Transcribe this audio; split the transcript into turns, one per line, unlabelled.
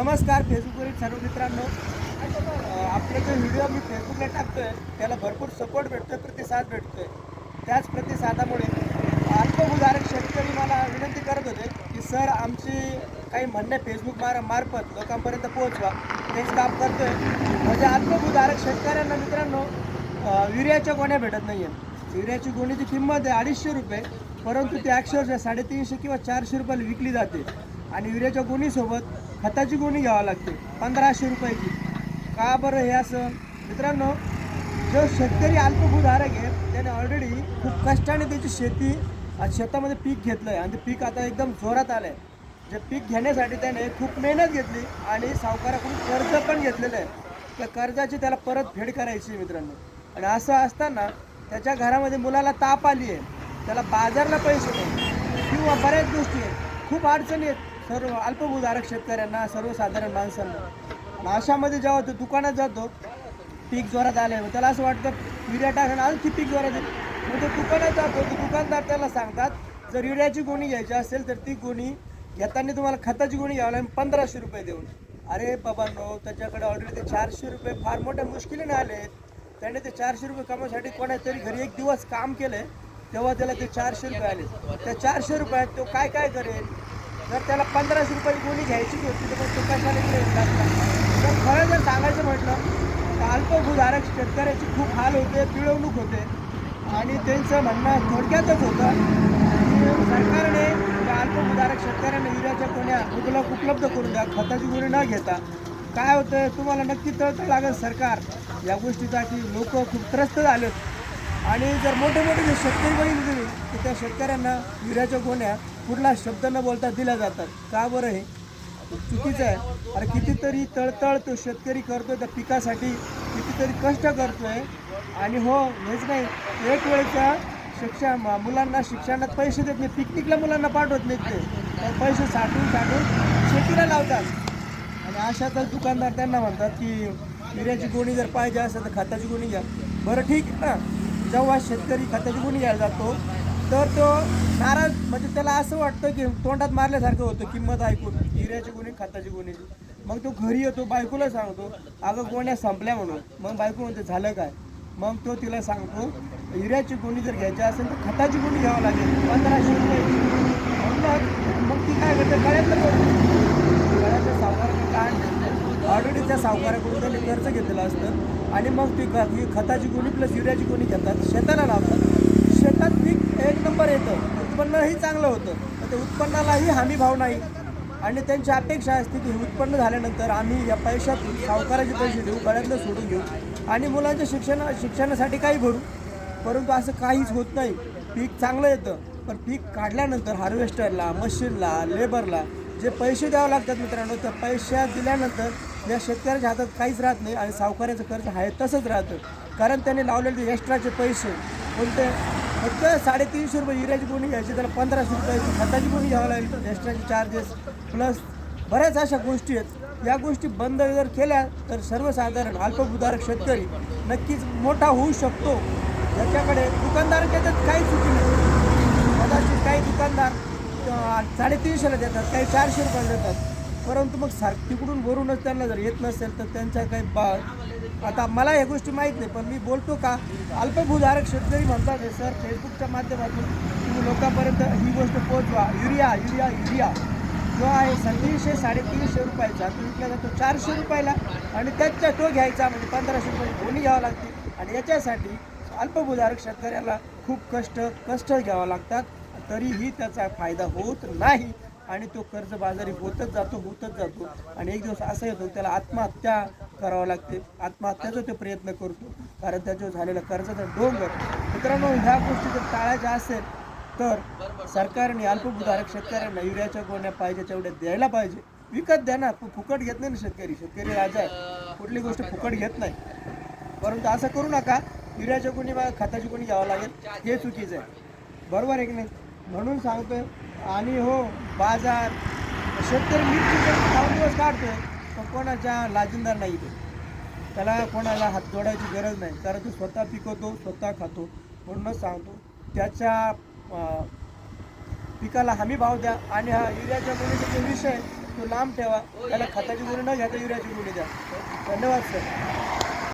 नमस्कार फेसबुकवरील सर्व मित्रांनो. आपले जो व्हिडिओ मी फेसबुकला टाकतोय त्याला भरपूर सपोर्ट भेटतोय प्रतिसाद भेटतोय. त्याच प्रतिसादामुळे आत्मभुधारक शेतकरी मला विनंती करत होते की सर आमची काही म्हणणे फेसबुक मार मार्फत लोकांपर्यंत पोहोचवा. तेच काम करतोय. म्हणजे आत्मभूधारक शेतकऱ्यांना मित्रांनो युरियाच्या गोण्या भेटत नाही आहेत युरियाची गोणीची किंमत आहे अडीचशे रुपये परंतु ती अक्षरशः साडेतीनशे किंवा चारशे रुपयाला विकली जाते. आणि युरियाच्या गोणीसोबत खताची गोणी घ्यावी लागते. पंधराशे रुपयाची. का बरं हे असं? मित्रांनो जो शेतकरी अल्पभूधारक आहे त्याने ऑलरेडी खूप कष्टाने त्याची शेती शेतामध्ये पीक घेतलं आहे आणि ते पीक आता एकदम जोरात आलं आहे जे पीक घेण्यासाठी त्याने खूप मेहनत घेतली आणि सावकाराकडून कर्ज पण घेतलेलं आहे. त्या कर्जाची त्याला परत फेड करायची मित्रांनो. आणि असं असताना त्याच्या घरामध्ये मुलाला ताप आली आहे. त्याला बाजारला पैसे नाही. किंवा बऱ्याच गोष्टी आहेत. खूप अडचणी आहेत. सर्व अल्पभूधारक शेतकऱ्यांना सर्वसाधारण माणसांना. आणि अशामध्ये जेव्हा तो दुकानात जातो पीक जोरात आले त्याला असं वाटतं युरिया टाकणं आणखी पीक जोरात मग तो दुकानात जातो तो दुकानदार त्याला सांगतात जर युरियाची गोणी घ्यायची असेल तर ती गोणी घेताना तुम्हाला खताची गोणी घ्यावं लागेल पंधराशे रुपये देऊन. अरे बाबांनो त्याच्याकडे ऑलरेडी ते चारशे रुपये फार मोठ्या मुश्किलीने आले त्याने ते चारशे रुपये कमवण्यासाठी कोणातरी घरी एक दिवस काम केलं तेव्हा त्याला ते चारशे रुपये आले. त्या चारशे रुपयात तो काय काय करेल? जर त्याला पंधराशे रुपयाची गोळी घ्यायची होती तर तो कशाला इकडे तर खरं जर सांगायचं म्हटलं तर अल्पभूधारक शेतकऱ्याची खूप हाल होते पिळवणूक होते. आणि त्यांचं म्हणणं थोडक्यातच होतं की सरकारने त्या अल्पभूधारक शेतकऱ्यांना युरियाच्या कोण्या उपलब्ध उपलब्ध करून द्या खताची गोळी न घेता. काय होतं तुम्हाला नक्की तळतं लागेल सरकार. या गोष्टीसाठी लोक खूप त्रस्त झालेत आणि जर मोठे मोठे जे शेतकरी बघितले तुम्ही तर त्या शेतकऱ्यांना युरियाच्या गोण्या कुठला शब्द न बोलता दिल्या जातात. का बरं हे? चुकीचं आहे. अरे कितीतरी तळतळ तो शेतकरी करतोय त्या पिकासाठी कितीतरी कष्ट करतोय. आणि हो हेच नाही. एक वेळच्या शिक्षण मुलांना शिक्षणात पैसे देत नाही. पिकनिकला मुलांना पाठवत नाहीत ते. तर पैसे साठवून साठवून शेतीला लावतात. आणि अशातच दुकानदार त्यांना म्हणतात की युरियाची गोणी जर पाहिजे असेल तर खताची गोणी घ्या. बरं ठीक आहे ना? जेव्हा शेतकरी खताची गुणी घ्यायला जातो तर तो नाराज म्हणजे त्याला असं वाटतं की तोंडात मारल्यासारखं होतं किंमत ऐकून हिऱ्याची गुणी खताची गुणी मग तो घरी येतो बायकोला सांगतो अगं गोण्या संपल्या म्हणून. मग बायको म्हणते झालं काय? मग तो तिला सांगतो हिऱ्याची गुणी जर घ्यायची असेल तर खताची गुणी घ्यावं लागेल पंधराशे रुपये. मग ती काय करते गळ्यातलं गळ्याच्या सावकाराकडे काय ऑलरेडी त्या सावकाराकडून त्यांनी कर्ज घेतलेलं असतं. आणि मग ती ही खताची गोणी प्लस युरियाची गोणी घेतात. शेताला लावतात. शेतात पीक एक नंबर येतं. उत्पन्नही चांगलं होतं. तर ते उत्पन्नालाही हमी भाव नाही. आणि त्यांची अपेक्षा असते की उत्पन्न झाल्यानंतर आम्ही या पैशातून सावकाराचे पैसे देऊ गळ्यातलं सोडून घेऊ आणि मुलांच्या शिक्षण शिक्षणासाठी काही भरू. परंतु असं काहीच होत नाही. पीक चांगलं येतं. पण पीक काढल्यानंतर हार्वेस्टरला मशीनला लेबरला जे पैसे द्यावे लागतात मित्रांनो त्या पैशा दिल्यानंतर या शेतकऱ्याच्या हातात काहीच राहत नाही आणि सावकाराचं कर्ज आहे तसंच राहतं. कारण त्याने लावलेले एक्स्ट्राचे पैसे. कोणते? फक्त साडेतीनशे रुपये युरियाची गुणी घ्यायची त्याला पंधराशे रुपये खताची गुणी घ्यावं लागेल एक्स्ट्राचे चार्जेस प्लस बऱ्याच अशा गोष्टी आहेत. या गोष्टी बंद जर केल्या तर सर्वसाधारण अल्पभूधारक शेतकरी नक्कीच मोठा होऊ शकतो. याच्याकडे दुकानदार त्याच्यात काही चुकी नाही. कदाचित काही दुकानदार साडेतीनशेला देतात काही चारशे रुपयाला देतात. परंतु मग सार तिकडून वरूनच त्यांना जर येत नसेल तर त्यांच्या काही बा आता मला ह्या गोष्टी माहीत नाही पण मी बोलतो का अल्पभूधारक शेतकरी म्हणतात हे सर फेसबुकच्या माध्यमातून तुम्ही लोकांपर्यंत ही गोष्ट पोहोचवा. Urea urea urea. जो आहे सतीशे साडेतीनशे रुपयाचा तो विकला जातो चारशे रुपयाला आणि त्याच्या तो घ्यायचा म्हणजे पंधराशे रुपये दोन्ही घ्यावं लागते आणि याच्यासाठी अल्पभूधारक शेतकऱ्याला खूप कष्ट कष्ट घ्यावं लागतात. तरीही त्याचा फायदा होत नाही. आणि तो कर्जबाजारी होतच जातो होतच जातो. आणि एक दिवस असं येतो त्याला आत्महत्या करावं लागते. आत्महत्याचा तो प्रयत्न करतो. कारण त्याच्यावर झालेला कर्जाचा डोंगर. मित्रांनो ह्या गोष्टी जर टाळायच्या असेल तर सरकारने अल्पभूधारक शेतकऱ्यांना युरियाच्या गोण्या पाहिजे तेवढ्या द्यायला पाहिजे. विकत द्या ना फुकट घेत नाही ना शेतकरी. शेतकरी राजा आहे. कुठली गोष्ट फुकट घेत नाही. परंतु असं करू नका. युरियाच्या कोणी खताची कोणी घ्यावं लागेल. हे चुकीचं आहे. बरोबर आहे की नाही? म्हणून सांगतोय आणि हो बाजार. शेतकरी मिरची खाऊन दिवस काढतो पण कोणाच्या लाजिंदार नाही ते. त्याला कोणाला हात जोडायची गरज नाही. कारण तो स्वतः पिकवतो स्वतः खातो म्हणूनच सांगतो. त्याच्या पिकाला हमी भाव द्या आणि हा युरियाच्या गुणीचा जो विषय आहे, तो लांब ठेवा. त्याला खताची गुणी न घेता युरियाची गुणी द्या. धन्यवाद सर.